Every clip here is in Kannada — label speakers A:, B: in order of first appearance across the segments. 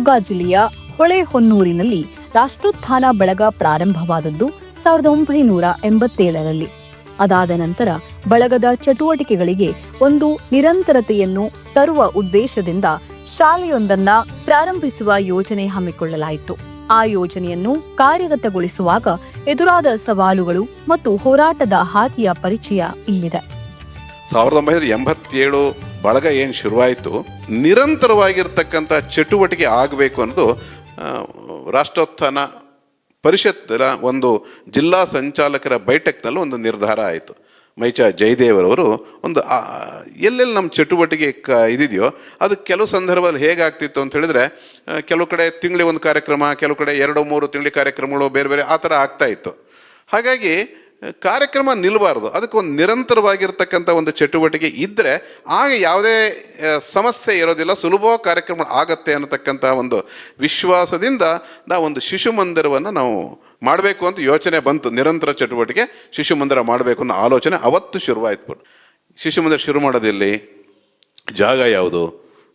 A: ಶಿವಮೊಗ್ಗ ಜಿಲ್ಲೆಯ ಹೊಳೆಹೊನ್ನೂರಿನಲ್ಲಿ ರಾಷ್ಟ್ರೋತ್ಥಾನ ಬಳಗ ಪ್ರಾರಂಭವಾದದ್ದು ಸಾವಿರದ ಒಂಬೈನೂರ ಎಂಬತ್ತೇಳರಲ್ಲಿ. ಅದಾದ ನಂತರ ಬಳಗದ ಚಟುವಟಿಕೆಗಳಿಗೆ ಒಂದು ನಿರಂತರತೆಯನ್ನು ತರುವ ಉದ್ದೇಶದಿಂದ ಶಾಲೆಯೊಂದನ್ನ ಪ್ರಾರಂಭಿಸುವ ಯೋಜನೆ ಹಮ್ಮಿಕೊಳ್ಳಲಾಯಿತು. ಆ ಯೋಜನೆಯನ್ನು ಕಾರ್ಯಗತಗೊಳಿಸುವಾಗ ಎದುರಾದ ಸವಾಲುಗಳು ಮತ್ತು ಹೋರಾಟದ ಹಾದಿಯ ಪರಿಚಯ ಇಲ್ಲಿದೆ.
B: ಬಳಗ ಏನು ಶುರುವಾಯಿತು? ನಿರಂತರವಾಗಿರ್ತಕ್ಕಂಥ ಚಟುವಟಿಕೆ ಆಗಬೇಕು ಅನ್ನೋದು ರಾಷ್ಟ್ರೋತ್ಥಾನ ಪರಿಷತ್ತರ ಒಂದು ಜಿಲ್ಲಾ ಸಂಚಾಲಕರ ಬೈಠಕ್ನಲ್ಲಿ ಒಂದು ನಿರ್ಧಾರ ಆಯಿತು. ಮೈಚಾ ಜಯದೇವರವರು ಒಂದು ಎಲ್ಲೆಲ್ಲಿ ನಮ್ಮ ಚಟುವಟಿಕೆ ಕ, ಇದಿದೆಯೋ ಅದು ಕೆಲವು ಸಂದರ್ಭದಲ್ಲಿ ಹೇಗಾಗ್ತಿತ್ತು ಅಂತ ಹೇಳಿದ್ರೆ ಕೆಲವು ಕಡೆ ತಿಂಗಳಿಗೆ ಒಂದು ಕಾರ್ಯಕ್ರಮ, ಕೆಲವು ಕಡೆ ಎರಡು, ಮೂರು ತಿಂಗಳ ಕಾರ್ಯಕ್ರಮಗಳು, ಬೇರೆ ಬೇರೆ ಆ ಥರ ಆಗ್ತಾ ಇತ್ತು. ಹಾಗಾಗಿ ಕಾರ್ಯಕ್ರಮ ನಿಲ್ಲಬಾರ್ದು ಅದಕ್ಕೆ ಒಂದು ನಿರಂತರವಾಗಿರ್ತಕ್ಕಂಥ ಒಂದು ಚಟುವಟಿಕೆ ಇದ್ದರೆ ಆಗ ಯಾವುದೇ ಸಮಸ್ಯೆ ಇರೋದಿಲ್ಲ ಸುಲಭವಾಗಿ ಕಾರ್ಯಕ್ರಮ ಆಗತ್ತೆ ಅನ್ನತಕ್ಕಂಥ ಒಂದು ವಿಶ್ವಾಸದಿಂದ ನಾವು ಒಂದು ಶಿಶು ಮಂದಿರವನ್ನು ನಾವು ಮಾಡಬೇಕು ಅಂತ ಯೋಚನೆ ಬಂತು. ನಿರಂತರ ಚಟುವಟಿಕೆ, ಶಿಶು ಮಂದಿರ ಮಾಡಬೇಕು ಅನ್ನೋ ಆಲೋಚನೆ ಅವತ್ತು ಶುರುವಾಯ್ತು ಶಿಶು ಮಂದಿರ ಶುರು ಮಾಡೋದಿಲ್ಲಿ ಜಾಗ ಯಾವುದು?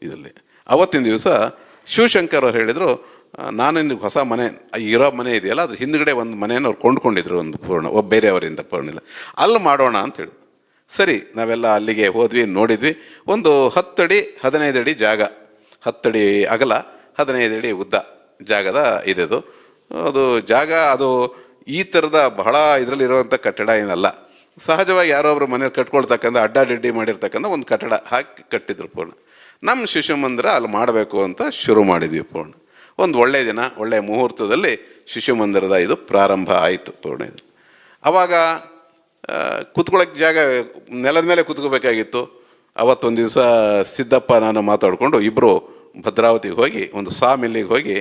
B: ಇದರಲ್ಲಿ. ಅವತ್ತಿನ ದಿವಸ ಶಿವಶಂಕರ್ ಅವರು ಹೇಳಿದರು ನಾನಿಂದು ಹೊಸ ಮನೆ ಇರೋ ಮನೆ ಇದೆಯಲ್ಲ, ಅದ್ರ ಹಿಂದ್ಗಡೆ ಒಂದು ಮನೆಯನ್ನು ಅವ್ರು ಕೊಂಡ್ಕೊಂಡಿದ್ರು ಒಂದು ಪೂರ್ಣ, ಒಬ್ಬ ಬೇರೆಯವರಿಂದ ಪೂರ್ಣಿಲ್ಲ ಅಲ್ಲಿ ಮಾಡೋಣ ಅಂತ ಹೇಳಿದ್ರು. ಸರಿ, ನಾವೆಲ್ಲ ಅಲ್ಲಿಗೆ ಹೋದ್ವಿ, ನೋಡಿದ್ವಿ. ಒಂದು ಹತ್ತಡಿ, ಹದಿನೈದು ಅಡಿ ಜಾಗ. ಹತ್ತಡಿ ಅಗಲ, ಹದಿನೈದು ಅಡಿ ಉದ್ದ ಜಾಗದ ಇದದು. ಅದು ಜಾಗ, ಅದು ಈ ಥರದ ಬಹಳ ಇದರಲ್ಲಿರುವಂಥ ಕಟ್ಟಡ ಏನಲ್ಲ. ಸಹಜವಾಗಿ ಯಾರೋ ಒಬ್ಬರು ಮನೇಲಿ ಕಟ್ಕೊಳ್ತಕ್ಕಂಥ ಅಡ್ಡಾಡಿಡ್ಡಿ ಮಾಡಿರ್ತಕ್ಕಂಥ ಒಂದು ಕಟ್ಟಡ ಹಾಕಿ ಕಟ್ಟಿದ್ರು ಪೂರ್ಣ. ನಮ್ಮ ಶಿಶು ಮಂದಿರ ಅಲ್ಲಿ ಮಾಡಬೇಕು ಅಂತ ಶುರು ಮಾಡಿದ್ವಿ ಪೂರ್ಣ. ಒಂದು ಒಳ್ಳೆಯ ದಿನ ಒಳ್ಳೆಯ ಮುಹೂರ್ತದಲ್ಲಿ ಶಿಶು ಮಂದಿರದ ಇದು ಪ್ರಾರಂಭ ಆಯಿತು ಪೂರ್ಣ ಇದು ಆವಾಗ ಕೂತ್ಕೊಳ್ಳೋಕ್ಕೆ ಜಾಗ, ನೆಲದ ಮೇಲೆ ಕೂತ್ಕೋಬೇಕಾಗಿತ್ತು. ಅವತ್ತೊಂದು ದಿವಸ ಸಿದ್ದಪ್ಪ ನಾನು ಮಾತಾಡಿಕೊಂಡು ಇಬ್ಬರು ಭದ್ರಾವತಿಗೆ ಹೋಗಿ, ಒಂದು ಸಾ ಮಿಲ್ಲಿಗೆ ಹೋಗಿ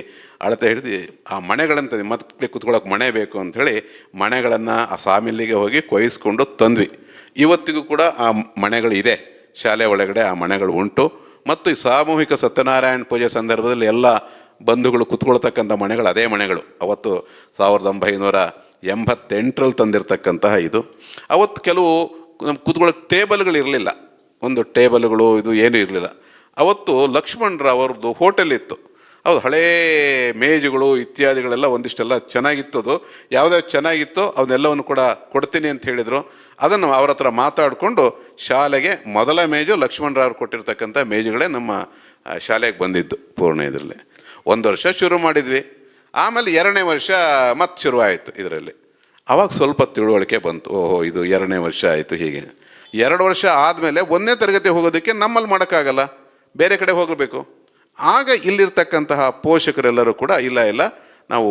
B: ಅಳತೆ ಹಿಡಿದು, ಆ ಮನೆಗಳಂತ ಮತ್ತೆ ಕೂತ್ಕೊಳ್ಳೋಕೆ ಮನೆ ಬೇಕು ಅಂಥೇಳಿ ಮನೆಗಳನ್ನು ಆ ಸಾ ಮಿಲ್ಲಿಗೆ ಹೋಗಿ ಕೊಯ್ಸ್ಕೊಂಡು ತಂದ್ವಿ. ಇವತ್ತಿಗೂ ಕೂಡ ಆ ಮನೆಗಳು ಇದೆ. ಶಾಲೆ ಒಳಗಡೆ ಆ ಮನೆಗಳು ಉಂಟು. ಮತ್ತು ಈ ಸಾಮೂಹಿಕ ಸತ್ಯನಾರಾಯಣ ಪೂಜೆ ಸಂದರ್ಭದಲ್ಲಿ ಎಲ್ಲ ಬಂಧುಗಳು ಕುತ್ಕೊಳ್ತಕ್ಕಂಥ ಮನೆಗಳು, ಅದೇ ಮನೆಗಳು. ಅವತ್ತು ಸಾವಿರದ ಒಂಬೈನೂರ ಎಂಬತ್ತೆಂಟರಲ್ಲಿ ತಂದಿರತಕ್ಕಂತಹ ಇದು. ಅವತ್ತು ಕೆಲವು ನಮ್ಮ ಕುತ್ಕೊಳ್ಳೋಕೆ ಟೇಬಲ್ಗಳು ಇರಲಿಲ್ಲ. ಒಂದು ಟೇಬಲ್ಗಳು, ಇದು ಏನೂ ಇರಲಿಲ್ಲ. ಅವತ್ತು ಲಕ್ಷ್ಮಣರಾವ್ ಅವ್ರದ್ದು ಹೋಟೆಲ್ ಇತ್ತು. ಹೌದು, ಹಳೇ ಮೇಜುಗಳು, ಇತ್ಯಾದಿಗಳೆಲ್ಲ ಒಂದಿಷ್ಟೆಲ್ಲ ಚೆನ್ನಾಗಿತ್ತು ಅದು. ಯಾವುದೇ ಚೆನ್ನಾಗಿತ್ತೋ ಅವನ್ನೆಲ್ಲವನ್ನು ಕೂಡ ಕೊಡ್ತೀನಿ ಅಂತ ಹೇಳಿದರು. ಅದನ್ನು ಅವ್ರ ಹತ್ರ ಮಾತಾಡಿಕೊಂಡು ಶಾಲೆಗೆ ಮೊದಲ ಮೇಜು ಲಕ್ಷ್ಮಣರಾವ್ ಕೊಟ್ಟಿರ್ತಕ್ಕಂಥ ಮೇಜುಗಳೇ ನಮ್ಮ ಶಾಲೆಗೆ ಬಂದಿದ್ದು ಪೂರ್ಣ ಇದರಲ್ಲಿ. ಒಂದು ವರ್ಷ ಶುರು ಮಾಡಿದ್ವಿ. ಆಮೇಲೆ ಎರಡನೇ ವರ್ಷ ಮತ್ತೆ ಶುರುವಾಯಿತು ಇದರಲ್ಲಿ. ಅವಾಗ ಸ್ವಲ್ಪ ತಿಳುವಳಿಕೆ ಬಂತು. ಓಹೋ, ಇದು ಎರಡನೇ ವರ್ಷ ಆಯಿತು ಹೀಗೆ. ಎರಡು ವರ್ಷ ಆದಮೇಲೆ ಒಂದನೇ ತರಗತಿ ಹೋಗೋದಕ್ಕೆ ನಮ್ಮಲ್ಲಿ ಮಾಡೋಕ್ಕಾಗಲ್ಲ. ಬೇರೆ ಕಡೆ ಹೋಗಬೇಕು. ಆಗ ಇಲ್ಲಿರ್ತಕ್ಕಂತಹ ಪೋಷಕರೆಲ್ಲರೂ ಕೂಡ, ಇಲ್ಲ ಇಲ್ಲ, ನಾವು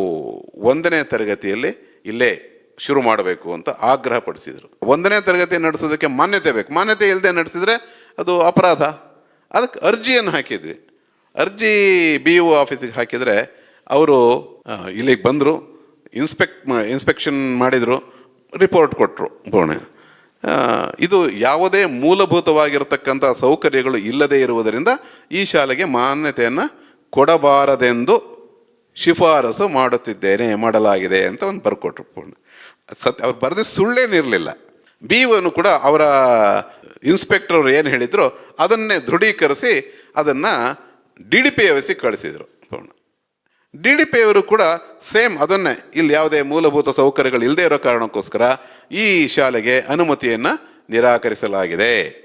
B: ಒಂದನೇ ತರಗತಿಯಲ್ಲಿ ಇಲ್ಲೇ ಶುರು ಮಾಡಬೇಕು ಅಂತ ಆಗ್ರಹ ಪಡಿಸಿದರು. ಒಂದನೇ ತರಗತಿ ನಡೆಸೋದಕ್ಕೆ ಮಾನ್ಯತೆ ಬೇಕು. ಮಾನ್ಯತೆ ಇಲ್ಲದೆ ನಡೆಸಿದರೆ ಅದು ಅಪರಾಧ. ಅದಕ್ಕೆ ಅರ್ಜಿಯನ್ನು ಹಾಕಿದ್ವಿ. ಅರ್ಜಿ ಬಿ ಒ ಆಫೀಸಿಗೆ ಹಾಕಿದರೆ ಅವರು ಇಲ್ಲಿಗೆ ಬಂದರು ಇನ್ಸ್ಪೆಕ್ಟ್ ಇನ್ಸ್ಪೆಕ್ಷನ್ ಮಾಡಿದರು, ರಿಪೋರ್ಟ್ ಕೊಟ್ಟರು ಬೋಣೆ. ಇದು ಯಾವುದೇ ಮೂಲಭೂತವಾಗಿರತಕ್ಕಂಥ ಸೌಕರ್ಯಗಳು ಇಲ್ಲದೇ ಇರುವುದರಿಂದ ಈ ಶಾಲೆಗೆ ಮಾನ್ಯತೆಯನ್ನು ಕೊಡಬಾರದೆಂದು ಶಿಫಾರಸು ಮಾಡುತ್ತಿದ್ದೇನೆ, ಮಾಡಲಾಗಿದೆ ಅಂತ ಒಂದು ಬರ್ಕೊಟ್ರು ಪೂರ್ಣ ಸತ್ಯ ಅವ್ರು ಬರೆದು ಸುಳ್ಳೇನಿರಲಿಲ್ಲ ಬಿ ಒನು ಕೂಡ ಅವರ ಇನ್ಸ್ಪೆಕ್ಟರ್ ಏನು ಹೇಳಿದ್ರು, ಅದನ್ನೇ ದೃಢೀಕರಿಸಿ ಅದನ್ನು ಡಿ ಡಿ ಪಿ ವಹಿಸಿ ಕಳಿಸಿದರು ಪೂರ್ಣ. ಡಿ ಡಿ ಪಿ ಅವರು ಕೂಡ ಸೇಮ್ ಅದನ್ನೇ. ಇಲ್ಲಿ ಯಾವುದೇ ಮೂಲಭೂತ ಸೌಕರ್ಯಗಳು ಇಲ್ಲದೇ ಇರೋ ಕಾರಣಕ್ಕೋಸ್ಕರ ಈ ಶಾಲೆಗೆ ಅನುಮತಿಯನ್ನು ನಿರಾಕರಿಸಲಾಗಿದೆ.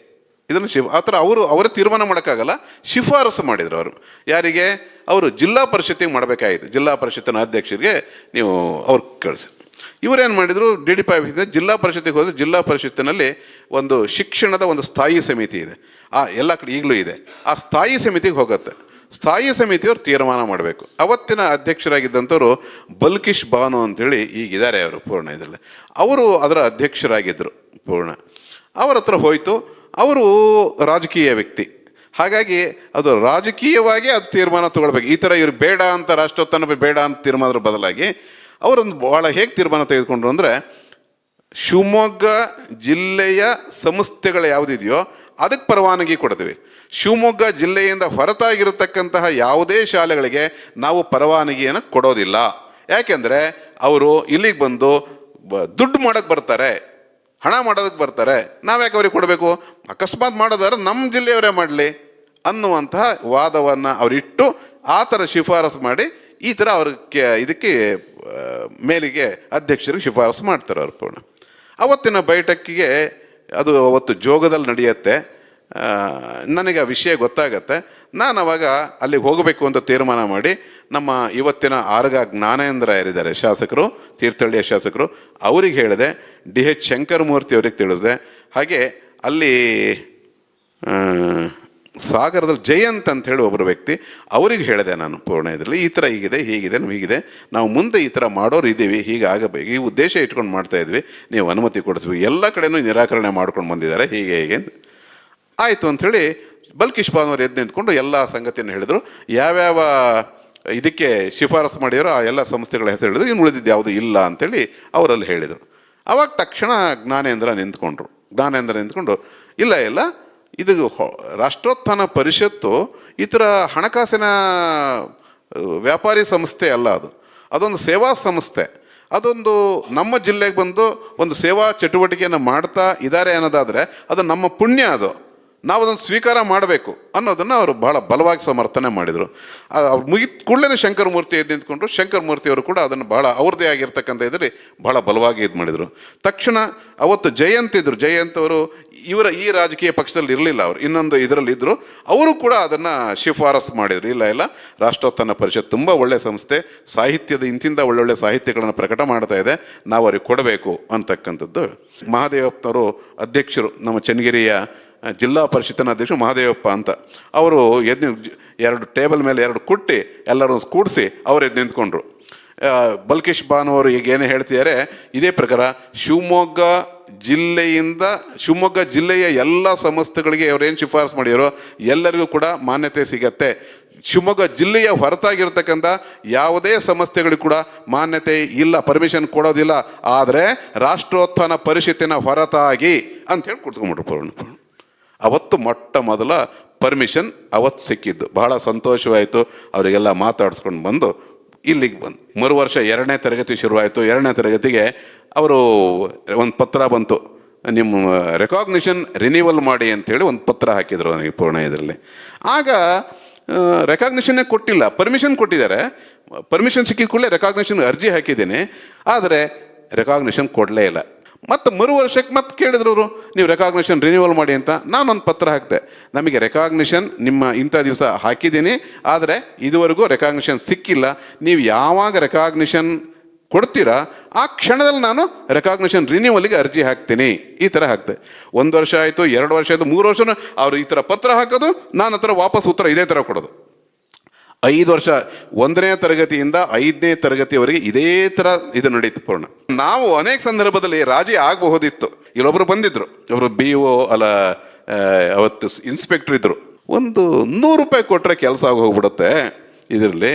B: ಇದನ್ನು ಶಿಫ್ ಆ ಥರ ಅವರು, ಅವರ ತೀರ್ಮಾನ ಮಾಡೋಕ್ಕಾಗಲ್ಲ, ಶಿಫಾರಸು ಮಾಡಿದರು ಅವರು. ಯಾರಿಗೆ? ಅವರು ಜಿಲ್ಲಾ ಪರಿಷತ್ತಿಗೆ ಮಾಡಬೇಕಾಯಿತು. ಜಿಲ್ಲಾ ಪರಿಷತ್ತಿನ ಅಧ್ಯಕ್ಷರಿಗೆ ನೀವು ಅವ್ರು ಕಳಿಸಿ. ಇವರೇನು ಮಾಡಿದರು? ಡಿ ಡಿ ಪಿ ಜಿಲ್ಲಾ ಪರಿಷತ್ತಿಗೆ ಹೋದರೆ. ಜಿಲ್ಲಾ ಪರಿಷತ್ತಿನಲ್ಲಿ ಒಂದು ಶಿಕ್ಷಣದ ಒಂದು ಸ್ಥಾಯಿ ಸಮಿತಿ ಇದೆ. ಆ ಎಲ್ಲ ಕಡೆ ಈಗಲೂ ಇದೆ. ಆ ಸ್ಥಾಯಿ ಸಮಿತಿಗೆ ಹೋಗುತ್ತೆ. ಸ್ಥಾಯಿ ಸಮಿತಿಯವರು ತೀರ್ಮಾನ ಮಾಡಬೇಕು. ಅವತ್ತಿನ ಅಧ್ಯಕ್ಷರಾಗಿದ್ದಂಥವ್ರು ಬಲ್ಕಿಶ್ ಬಾನು ಅಂತೇಳಿ ಈಗಿದ್ದಾರೆ ಅವರು ಪೂರ್ಣ ಇದರಲ್ಲಿ. ಅವರು ಅದರ ಅಧ್ಯಕ್ಷರಾಗಿದ್ದರು ಪೂರ್ಣ. ಅವರ ಹತ್ರ ಹೋಯಿತು. ಅವರು ರಾಜಕೀಯ ವ್ಯಕ್ತಿ. ಹಾಗಾಗಿ ಅದು ರಾಜಕೀಯವಾಗಿ ಅದು ತೀರ್ಮಾನ ತಗೊಳ್ಬೇಕು. ಈ ಥರ ಇವ್ರು ಬೇಡ ಅಂತ ರಾಷ್ಟ್ರೋತ್ಥಾನ ಬೇಡ ಅಂತ ತೀರ್ಮಾನದ ಬದಲಾಗಿ ಅವರೊಂದು ಭಾಳ ಹೇಗೆ ತೀರ್ಮಾನ ತೆಗೆದುಕೊಂಡ್ರು ಅಂದರೆ ಶಿವಮೊಗ್ಗ ಜಿಲ್ಲೆಯ ಸಂಸ್ಥೆಗಳು ಯಾವುದಿದೆಯೋ ಅದಕ್ಕೆ ಪರವಾನಗಿ ಕೊಡ್ತೀವಿ ಶಿವಮೊಗ್ಗ ಜಿಲ್ಲೆಯಿಂದ ಹೊರತಾಗಿರತಕ್ಕಂತಹ ಯಾವುದೇ ಶಾಲೆಗಳಿಗೆ ನಾವು ಪರವಾನಗಿಯನ್ನು ಕೊಡೋದಿಲ್ಲ. ಯಾಕೆಂದರೆ ಅವರು ಇಲ್ಲಿಗೆ ಬಂದು ದುಡ್ಡು ಮಾಡೋಕ್ಕೆ ಬರ್ತಾರೆ, ಹಣ ಮಾಡೋದಕ್ಕೆ ಬರ್ತಾರೆ. ನಾವ್ಯಾಕೆ ಅವ್ರಿಗೆ ಕೊಡಬೇಕು? ಅಕಸ್ಮಾತ್ ಮಾಡೋದಾದ್ರೆ ನಮ್ಮ ಜಿಲ್ಲೆಯವರೇ ಮಾಡಲಿ ಅನ್ನುವಂತಹ ವಾದವನ್ನು ಅವರಿಟ್ಟು ಆ ಥರ ಶಿಫಾರಸು ಮಾಡಿ ಈ ಥರ ಅವ್ರಿಗೆ ಇದಕ್ಕೆ ಮೇಲಿಗೆ ಅಧ್ಯಕ್ಷರಿಗೆ ಶಿಫಾರಸು ಮಾಡ್ತಾರೆ ಅವ್ರ ಪೂರ್ಣ. ಅವತ್ತಿನ ಬೈಠಕ್ಕಿಗೆ ಅದು ಅವತ್ತು ಜೋಗದಲ್ಲಿ ನಡೆಯುತ್ತೆ. ನನಗೆ ಆ ವಿಷಯ ಗೊತ್ತಾಗತ್ತೆ. ನಾನು ಅವಾಗ ಅಲ್ಲಿಗೆ ಹೋಗಬೇಕು ಅಂತ ತೀರ್ಮಾನ ಮಾಡಿ ನಮ್ಮ ಇವತ್ತಿನ ಆರ್ಗ ಜ್ಞಾನೇಂದ್ರ ಯಾರಿದ್ದಾರೆ ಶಾಸಕರು, ತೀರ್ಥಹಳ್ಳಿಯ ಶಾಸಕರು, ಅವ್ರಿಗೆ ಹೇಳಿದೆ. ಡಿ ಎಚ್ ಶಂಕರಮೂರ್ತಿ ಅವ್ರಿಗೆ ತಿಳಿಸಿದೆ. ಹಾಗೆ ಅಲ್ಲಿ ಸಾಗರದಲ್ಲಿ ಜಯಂತ್ ಅಂತ ಹೇಳಿ ಒಬ್ಬರು ವ್ಯಕ್ತಿ, ಅವರಿಗೆ ಹೇಳಿದೆ ನಾನು ಪೂರ್ಣ ಇದರಲ್ಲಿ ಈ ಥರ ಹೀಗಿದೆ ಹೀಗಿದೆ ಹೀಗಿದೆ, ನಾವು ಮುಂದೆ ಈ ಥರ ಮಾಡೋರು ಇದ್ದೀವಿ, ಹೀಗೆ ಆಗಬೇಕು, ಈ ಉದ್ದೇಶ ಇಟ್ಕೊಂಡು ಮಾಡ್ತಾ ಇದ್ವಿ, ನೀವು ಅನುಮತಿ ಕೊಡಿಸ್ಬೇಕು, ಎಲ್ಲ ಕಡೆನೂ ನಿರಾಕರಣೆ ಮಾಡ್ಕೊಂಡು ಬಂದಿದ್ದಾರೆ, ಹೀಗೆ ಹೀಗೆ. ಆಯಿತು ಅಂಥೇಳಿ ಬಲ್ಕಿಶ್ ಬಾನವರು ಎದ್ದು ನಿಂತ್ಕೊಂಡು ಎಲ್ಲ ಸಂಗತಿಯನ್ನು ಹೇಳಿದರು, ಯಾವ್ಯಾವ ಇದಕ್ಕೆ ಶಿಫಾರಸು ಮಾಡಿರೋ ಆ ಎಲ್ಲ ಸಂಸ್ಥೆಗಳ ಹೆಸರು ಹೇಳಿದ್ರು, ಇನ್ನು ಉಳಿದಿದ್ದು ಯಾವುದು ಇಲ್ಲ ಅಂತೇಳಿ ಅವರಲ್ಲಿ ಹೇಳಿದರು ಅವಾಗ ತಕ್ಷಣ ಜ್ಞಾನೇಂದ್ರ ನಿಂತ್ಕೊಂಡ್ರು, ಜ್ಞಾನೇಂದ್ರ ನಿಂತ್ಕೊಂಡು, ಇಲ್ಲ ಇಲ್ಲ ಇದು ರಾಷ್ಟ್ರೋತ್ಥಾನ ಪರಿಷತ್ತು ಈ ಥರ ಹಣಕಾಸಿನ ವ್ಯಾಪಾರಿ ಸಂಸ್ಥೆ ಅಲ್ಲ ಅದು. ಅದೊಂದು ಸೇವಾ ಸಂಸ್ಥೆ. ಅದೊಂದು ನಮ್ಮ ಜಿಲ್ಲೆಗೆ ಬಂದು ಒಂದು ಸೇವಾ ಚಟುವಟಿಕೆಯನ್ನು ಮಾಡ್ತಾ ಇದ್ದಾರೆ ಅನ್ನೋದಾದರೆ ಅದು ನಮ್ಮ ಪುಣ್ಯ ಅದು. ನಾವು ಅದನ್ನು ಸ್ವೀಕಾರ ಮಾಡಬೇಕು ಅನ್ನೋದನ್ನು ಅವರು ಬಹಳ ಬಲವಾಗಿ ಸಮರ್ಥನೆ ಮಾಡಿದರು. ಅವ್ರು ಮುಗಿದ ಕೂಡಲೇ ಶಂಕರಮೂರ್ತಿ ಎದ್ದು ನಿಂತ್ಕೊಂಡ್ರು. ಶಂಕರಮೂರ್ತಿಯವರು ಕೂಡ ಅದನ್ನು ಬಹಳ ಅವ್ರದ್ದೇ ಆಗಿರ್ತಕ್ಕಂಥ ಇದರಲ್ಲಿ ಬಹಳ ಬಲವಾಗಿ ಇದು ಮಾಡಿದರು. ತಕ್ಷಣ ಅವತ್ತು ಜಯಂತ್ ಇದ್ರು. ಜಯಂತ್ ಅವರು ಇವರ ಈ ರಾಜಕೀಯ ಪಕ್ಷದಲ್ಲಿ ಇರಲಿಲ್ಲ ಅವರು. ಇನ್ನೊಂದು ಇದರಲ್ಲಿ ಇದ್ದರು ಅವರು ಕೂಡ ಅದನ್ನು ಶಿಫಾರಸು ಮಾಡಿದರು. ಇಲ್ಲ ಇಲ್ಲ. ರಾಷ್ಟ್ರೋತ್ಥಾನ ಪರಿಷತ್ ತುಂಬ ಒಳ್ಳೆಯ ಸಂಸ್ಥೆ. ಸಾಹಿತ್ಯದ ಇಂತಿಂದ ಒಳ್ಳೊಳ್ಳೆ ಸಾಹಿತ್ಯಗಳನ್ನು ಪ್ರಕಟ ಮಾಡ್ತಾ ಇದೆ. ನಾವು ಅವ್ರಿಗೆ ಕೊಡಬೇಕು ಅಂತಕ್ಕಂಥದ್ದು ಮಹಾದೇವಪ್ಪನವರು ಅಧ್ಯಕ್ಷರು ನಮ್ಮ ಚನ್ನಗಿರಿಯ ಜಿಲ್ಲಾ ಪರಿಷತ್ತಿನ ಅಧ್ಯಕ್ಷ ಮಹಾದೇವಪ್ಪ ಅಂತ. ಅವರು ಎದ್ದು ಎರಡು ಟೇಬಲ್ ಮೇಲೆ ಎರಡು ಕುಟ್ಟಿ ಎಲ್ಲರೂ ಕೂಡಿಸಿ ಅವರು ಎದ್ದು ನಿಂತ್ಕೊಂಡ್ರು. ಬಲ್ಕಿಶ್ ಬಾನು ಈಗ ಏನು ಹೇಳ್ತಿದ್ದಾರೆ, ಇದೇ ಪ್ರಕಾರ ಶಿವಮೊಗ್ಗ ಜಿಲ್ಲೆಯಿಂದ, ಶಿವಮೊಗ್ಗ ಜಿಲ್ಲೆಯ ಎಲ್ಲ ಸಂಸ್ಥೆಗಳಿಗೆ ಏನು ಶಿಫಾರಸು ಮಾಡಿರೋ ಎಲ್ಲರಿಗೂ ಕೂಡ ಮಾನ್ಯತೆ ಸಿಗತ್ತೆ. ಶಿವಮೊಗ್ಗ ಜಿಲ್ಲೆಯ ಹೊರತಾಗಿರ್ತಕ್ಕಂಥ ಯಾವುದೇ ಸಂಸ್ಥೆಗಳಿಗೂ ಕೂಡ ಮಾನ್ಯತೆ ಇಲ್ಲ ಪರ್ಮಿಷನ್ ಕೊಡೋದಿಲ್ಲ. ಆದರೆ ರಾಷ್ಟ್ರೋತ್ಥಾನ ಪರಿಷತ್ತಿನ ಹೊರತಾಗಿ ಅಂಥೇಳಿ ಕುತ್ಕೊಂಡ್ಬಿಟ್ರು ಪೂರ್ಣ. ಅವತ್ತು ಮೊಟ್ಟ ಮೊದಲ ಪರ್ಮಿಷನ್ ಅವತ್ತು ಸಿಕ್ಕಿದ್ದು. ಬಹಳ ಸಂತೋಷವಾಯಿತು. ಅವರಿಗೆಲ್ಲ ಮಾತಾಡಿಸ್ಕೊಂಡು ಬಂದು ಇಲ್ಲಿಗೆ ಬಂದು. ಮರು ವರ್ಷ ಎರಡನೇ ತರಗತಿ ಶುರುವಾಯಿತು. ಎರಡನೇ ತರಗತಿಗೆ ಅವರು ಒಂದು ಪತ್ರ ಬಂತು. ನಿಮ್ಮ ರೆಕಾಗ್ನಿಷನ್ ರಿನ್ಯೂವಲ್ ಮಾಡಿ ಅಂತೇಳಿ ಒಂದು ಪತ್ರ ಹಾಕಿದರು ನನಗೆ ಪೂರ್ಣ ಇದರಲ್ಲಿ ಆಗ ರೆಕಾಗ್ನಿಷನ್ನೇ ಕೊಟ್ಟಿಲ್ಲ. ಪರ್ಮಿಷನ್ ಕೊಟ್ಟಿದ್ದಾರೆ. ಪರ್ಮಿಷನ್ ಸಿಕ್ಕಿದ ಕೂಡಲೇ ರೆಕಾಗ್ನಿಷನ್ ಅರ್ಜಿ ಹಾಕಿದ್ದೀನಿ. ಆದರೆ ರೆಕಾಗ್ನಿಷನ್ ಕೊಡಲೇ ಇಲ್ಲ. ಮತ್ತು ಮರು ವರ್ಷಕ್ಕೆ ಮತ್ತೆ ಕೇಳಿದ್ರು ಅವರು, ನೀವು ರೆಕಾಗ್ನಿಷನ್ ರಿನ್ಯೂವಲ್ ಮಾಡಿ ಅಂತ ನಾನೊಂದು ಪತ್ರ ಹಾಕಿದೆ. ನಮಗೆ ರೆಕಾಗ್ನಿಷನ್ ನಿಮ್ಮ ಇಂಥ ದಿವಸ ಹಾಕಿದ್ದೀನಿ. ಆದರೆ ಇದುವರೆಗೂ ರೆಕಾಗ್ನಿಷನ್ ಸಿಕ್ಕಿಲ್ಲ. ನೀವು ಯಾವಾಗ ರೆಕಾಗ್ನಿಷನ್ ಕೊಡ್ತೀರಾ, ಆ ಕ್ಷಣದಲ್ಲಿ ನಾನು ರೆಕಾಗ್ನಿಷನ್ ರಿನ್ಯೂವಲ್ಗೆ ಅರ್ಜಿ ಹಾಕ್ತೀನಿ. ಈ ಥರ ಹಾಕ್ತೆ ಒಂದು ವರ್ಷ ಆಯಿತು, ಎರಡು ವರ್ಷ ಆಯಿತು, ಮೂರು ವರ್ಷನೂ ಅವರು ಈ ಥರ ಪತ್ರ ಹಾಕೋದು, ನಾನು ಹತ್ರ ವಾಪಸ್ ಉತ್ತರ ಇದೇ ಥರ ಕೊಡೋದು. ಐದು ವರ್ಷ ಒಂದನೇ ತರಗತಿಯಿಂದ ಐದನೇ ತರಗತಿಯವರೆಗೆ ಇದೇ ಥರ ಇದು ನಡೀತು ಪೂರ್ಣ. ನಾವು ಅನೇಕ ಸಂದರ್ಭದಲ್ಲಿ ರಾಜಿ ಆಗಬಹುದಿತ್ತು. ಇಲ್ಲೊಬ್ರು ಬಂದಿದ್ರು. ಒಬ್ಬರು ಬಿ ಒ ಅಲ್ಲ ಅವತ್ತು ಇನ್ಸ್ಪೆಕ್ಟರ್ ಇದ್ದರು ಒಂದು ನೂರು ರೂಪಾಯಿ ಕೊಟ್ಟರೆ ಕೆಲಸ ಆಗಿ ಇದರಲ್ಲಿ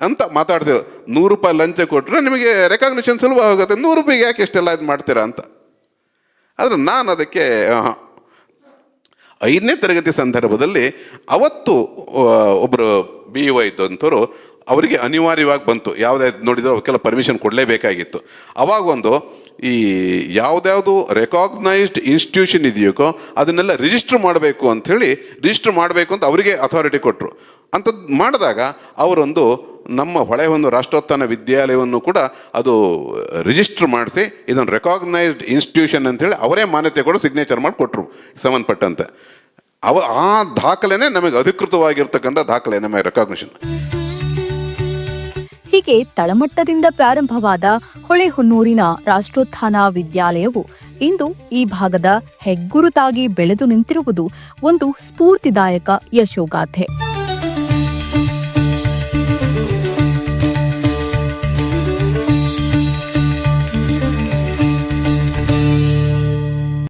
B: ಅಂತ ಮಾತಾಡ್ತೀವಿ ನೂರು ರೂಪಾಯಿ ಲಂಚ ಕೊಟ್ಟರೆ ನಿಮಗೆ ರೆಕಾಗ್ನಿಷನ್ ಸುಲಭ ಆಗುತ್ತೆ ನೂರು ರೂಪಾಯಿಗೆ ಯಾಕೆ ಇಷ್ಟೆಲ್ಲ ಇದು ಮಾಡ್ತೀರಾ ಅಂತ. ಆದರೆ ನಾನು ಅದಕ್ಕೆ ಐದನೇ ತರಗತಿ ಸಂದರ್ಭದಲ್ಲಿ ಅವತ್ತು ಒಬ್ಬರು ಬಿ ಒ ಇದ್ದಂಥವ್ರು ಅವರಿಗೆ ಅನಿವಾರ್ಯವಾಗಿ ಬಂತು. ಯಾವುದೇ ನೋಡಿದ್ರು, ಅವಕ್ಕೆಲ್ಲ ಪರ್ಮಿಷನ್ ಕೊಡಲೇಬೇಕಾಗಿತ್ತು. ಅವಾಗ ಒಂದು ಈ ಯಾವುದ್ಯಾವುದು ರೆಕಾಗ್ನೈಸ್ಡ್ ಇನ್ಸ್ಟಿಟ್ಯೂಷನ್ ಇದೆಯೋ ಅದನ್ನೆಲ್ಲ ರಿಜಿಸ್ಟರ್ ಮಾಡಬೇಕು ಅಂಥೇಳಿ ರಿಜಿಸ್ಟರ್ ಮಾಡಬೇಕು ಅಂತ ಅವರಿಗೆ ಅಥಾರಿಟಿ ಕೊಟ್ಟರು ಅಂಥದ್ದು ಮಾಡಿದಾಗ ಅವರೊಂದು ನಮ್ಮ ಹೊಳೆ ಒಂದು ರಾಷ್ಟ್ರೋತ್ಥಾನ ವಿದ್ಯಾಲಯವನ್ನು ಕೂಡ ಅದು ರಿಜಿಸ್ಟರ್ ಮಾಡಿಸಿ ಇದನ್ನು ರೆಕಾಗ್ನೈಸ್ಡ್ ಇನ್ಸ್ಟಿಟ್ಯೂಷನ್ ಅಂತೇಳಿ ಅವರೇ ಮಾನ್ಯತೆ ಕೂಡ ಸಿಗ್ನೇಚರ್ ಮಾಡಿ ಕೊಟ್ಟರು ಸಂಬಂಧಪಟ್ಟಂತೆ. ಅವ ಆ ದಾಖಲೆನೇ ನಮಗೆ ಅಧಿಕೃತವಾಗಿರ್ತಕ್ಕಂಥ ದಾಖಲೆ ನಮಗೆ ರೆಕಾಗ್ನಿಷನ್
A: ಹೀಗೆ ತಳಮಟ್ಟದಿಂದ ಪ್ರಾರಂಭವಾದ ಹೊಳೆಹೊನ್ನೂರಿನ ರಾಷ್ಟ್ರೋತ್ಥಾನ ವಿದ್ಯಾಲಯವು ಇಂದು ಈ ಭಾಗದ ಹೆಗ್ಗುರುತಾಗಿ ಬೆಳೆದು ನಿಂತಿರುವುದು ಒಂದು ಸ್ಫೂರ್ತಿದಾಯಕ ಯಶೋಗಾಥೆ.